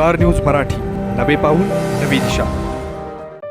Star news Marathi. नवे पाऊल नवी दिशा.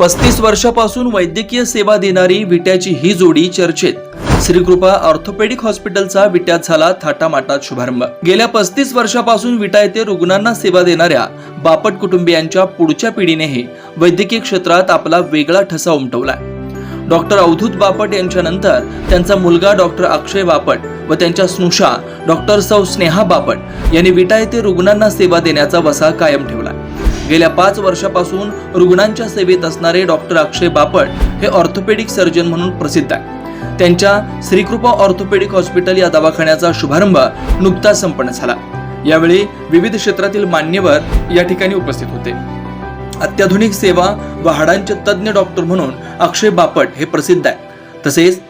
पस्तीस वर्षापासून वैद्यकीय सेवा देणारी विट्याची ही जोडी चर्चेत. श्रीकृपा ऑर्थोपेडिक हॉस्पिटलचा विट्यात झाला थाटामाटात शुभारंभ. गेल्या पस्तीस वर्षापासून विटा येथे रुग्णांना सेवा देणाऱ्या बापट कुटुंबियांच्या पुढच्या पिढीनेही वैद्यकीय क्षेत्रात आपला वेगळा ठसा उमटवलाय. डॉक्टर अवधूत बापट यांच्यानंतर त्यांचा मुलगा डॉक्टर अक्षय बापट व त्यांच्या स्नुषा डॉक्टर सौ स्नेहा बापट यांनी विटा येथे रुग्णांना सेवा देण्याचा वसा कायम ठेवला. गेल्या पाच वर्षापासून रुग्णांच्या सेवेत असणारे डॉक्टर अक्षय बापट हे ऑर्थोपेडिक सर्जन म्हणून प्रसिद्ध आहे त्यांच्या श्रीकृपा ऑर्थोपेडिक हॉस्पिटल या दवाखान्याचा शुभारंभ नुकताच संपन्न झाला. यावेळी विविध क्षेत्रातील मान्यवर या ठिकाणी उपस्थित होते. अत्याधुनिक सेवा व हाडांचे तज्ज्ञ डॉक्टर म्हणून अक्षय बापट हे प्रसिद्ध आहे तसेच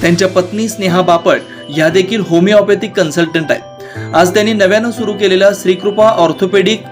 त्यांच्या पत्नी स्नेहा बापट ह्या देखील होमिओपॅथिक कन्सल्टंट आहेत. आज त्यांनी नव्यानं सुरू केलेल्या श्रीकृपा ऑर्थोपेडिक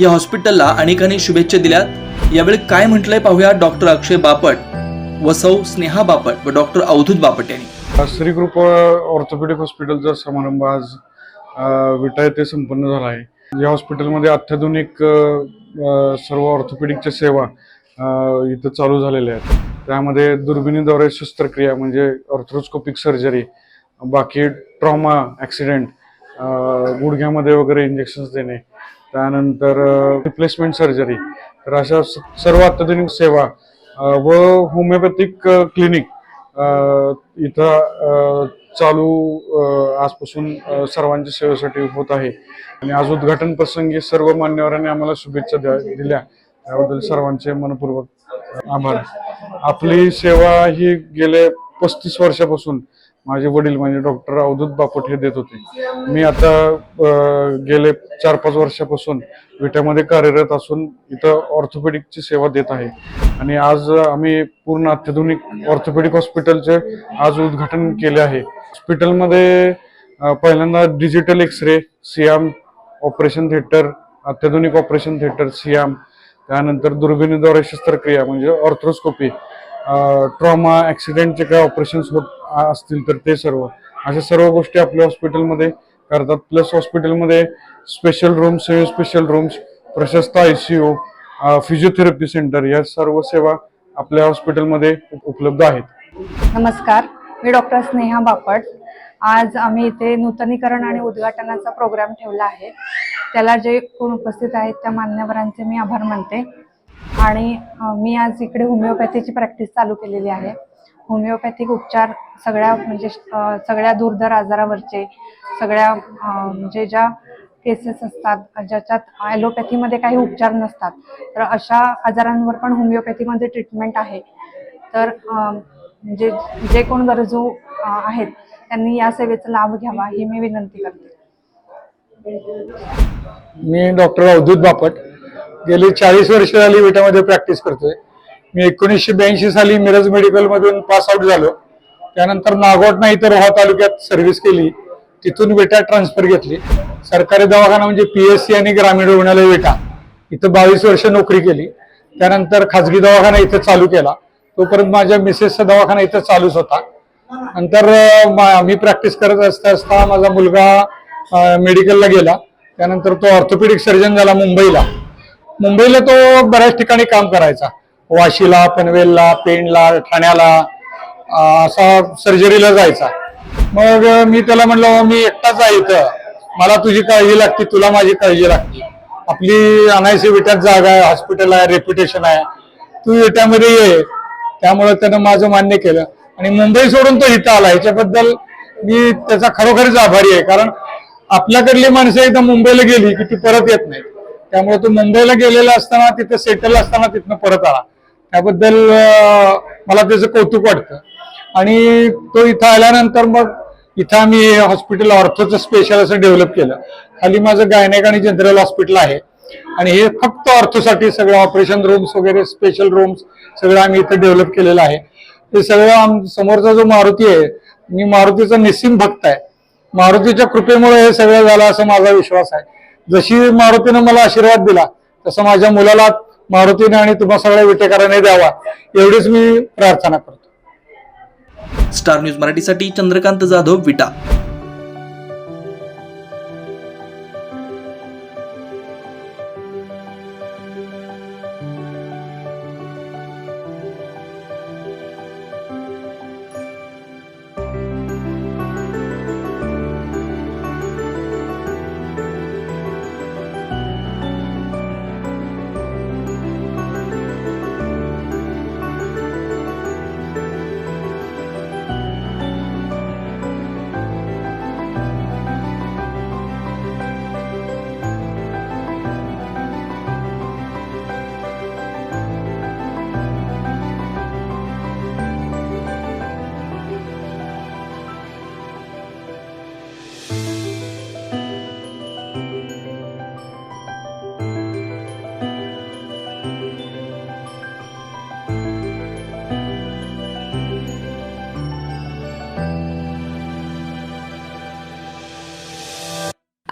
या हॉस्पिटलला अनेकांनी शुभेच्छा दिल्यात. यावेळी काय म्हटलंय पाहूया डॉक्टर अक्षय बापट व सौ स्नेहा बापट व डॉक्टर अवधूत बापट यांनी. श्रीकृपा ऑर्थोपेडिक हॉस्पिटलचा समारंभ आज विटा येथे संपन्न झाला आहे. या हॉस्पिटलमध्ये अत्याधुनिक सर्व ऑर्थोपेडिकच्या सेवा इथं चालू झालेल्या आहेत. त्यामध्ये दुर्बिणीद्वारे शस्त्रक्रिया म्हणजे ऑर्थ्रोस्कोपिक सर्जरी बाकी ट्रॉमा ॲक्सिडेंट गुडघ्यामध्ये वगैरे इंजेक्शन्स देणे त्यानंतर रिप्लेसमेंट सर्जरी तर अशा स- सर्व अत्याधुनिक सेवा व होमिओपॅथिक क्लिनिक इथं चालू आजपासून सर्वांच्या सेवेसाठी होत आहे. आणि आज उद्घाटन प्रसंगी सर्व मान्यवरांनी आम्हाला शुभेच्छा द्या दिल्या. त्याबद्दल सर्वांचे मनपूर्वक आभार. आपली सेवा ही गेले पस्तीस वर्षापासून माझे वडील म्हणजे डॉक्टर अवधूत बापट हे देत होते. मी आता गेले चार पाच वर्षापासून विट्यामध्ये कार्यरत असून इथं ऑर्थोपेडिकची सेवा देत आहे. आणि आज आम्ही पूर्ण अत्याधुनिक ऑर्थोपेडिक हॉस्पिटलचे आज उद्घाटन केले आहे. हॉस्पिटलमध्ये पहिल्यांदा डिजिटल एक्सरे सियाम ऑपरेशन थिएटर अत्याधुनिक ऑपरेशन थिएटर सियाम त्यानंतर दुर्बिणीद्वारे शस्त्रक्रिया म्हणजे ऑर्थ्रोस्कोपी ट्रॉमा ॲक्सिडेंटचे काय ऑपरेशन्स होत असतील तर ते सर्व. अशा सर्व गोष्टी आपल्या हॉस्पिटलमध्ये करतात. प्लस हॉस्पिटलमध्ये special rooms semi special rooms प्रशस्त I C U physiotherapy centre या सर्व सेवा आपल्या हॉस्पिटलमध्ये उपलब्ध आहेत. नमस्कार मी डॉक्टर स्नेहा बापट. आज आम्ही इथे नूतनीकरण आणि उद्घाटनाचा प्रोग्राम ठेवला आहे. त्याला जे कोण उपस्थित आहेत त्या मान्यवरांचे मी आभार मानते. आणि मी आज इकडे होमिओपॅथीची प्रॅक्टिस चालू केलेली आहे. होमिओपॅथिक उपचार सगळ्या म्हणजे सगळ्या दुर्धर आजारावरचे सगळ्या म्हणजे ज्या केसेस असतात ज्याच्यात ॲलोपॅथीमध्ये काही उपचार नसतात. तर अशा आजारांवर पण होमिओपॅथीमध्ये ट्रीटमेंट आहे. तर जे म्हणजे जे कोण गरजू आहेत त्यांनी या सेवेचा लाभ घ्यावा ही मी विनंती करते. मी डॉक्टर अवधूत बापट. गेली चाळीस वर्ष झाली विटामध्ये प्रॅक्टिस करतोय. मी एकोणीसशे ब्याऐंशी साली मिरज मेडिकलमधून पास आउट झालो. त्यानंतर नागोट नाही तर रोहा तालुक्यात सर्व्हिस केली. तिथून विटा ट्रान्सफर घेतली. सरकारी दवाखाना म्हणजे पीएससी आणि ग्रामीण रुग्णालय विटा. इथं बावीस वर्ष नोकरी केली. त्यानंतर खाजगी दवाखाना इथं चालू केला. तोपर्यंत माझ्या मिसेसचा दवाखाना इथं चालूच होता. नंतर मी प्रॅक्टिस करत असता असता माझा मुलगा मेडिकलला गेला. त्यानंतर तो ऑर्थोपेडिक सर्जन झाला मुंबईला. मुंबईला तो बऱ्याच ठिकाणी काम करायचा. वाशीला पनवेलला पेणला ठाण्याला असा सर्जरीला जायचा. मग मी त्याला म्हणलं मी एकटाच आहे इथं. मला तुझी काळजी लागते तुला माझी काळजी लागते. आपली अनायसी विट्यात जागा आहे हॉस्पिटल आहे रेप्युटेशन आहे. तू विट्यामध्ये ये. त्यामुळे त्यानं माझं मान्य केलं. आणि मुंबई सोडून तो इथं आला. ह्याच्याबद्दल मी त्याचा खरोखरच आभारी आहे. कारण आपल्याकडली माणसं एकदा मुंबईला गेली की ती परत येत नाही त्यामुळे तो मुंबईला गेलेला असताना तिथं सेटल असताना तिथनं परत आला. त्याबद्दल मला त्याचं कौतुक वाटतं. आणि तो इथं आल्यानंतर मग इथं आम्ही हॉस्पिटल ऑर्थोचं स्पेशल असं डेव्हलप केलं. खाली माझं गायनेक आणि जनरल हॉस्पिटल आहे. आणि हे फक्त ऑर्थोसाठी सगळं ऑपरेशन रूम्स वगैरे स्पेशल रूम्स सगळं आम्ही इथं डेव्हलप केलेलं आहे. ते सगळं आम समोरचा जो मारुती आहे मी मारुतीचा निस्सिम भक्त आहे. मारुतीच्या कृपेमुळे हे सगळं झालं असं माझा विश्वास आहे. जशी मारुतीनं मला आशीर्वाद दिला तसं माझ्या मुलाला मारुतीने आणि तुम्हा सगळ्या विटेकाराने द्यावा. एवढीच मी प्रार्थना करतो. स्टार न्यूज मराठीसाठी चंद्रकांत जाधव विटा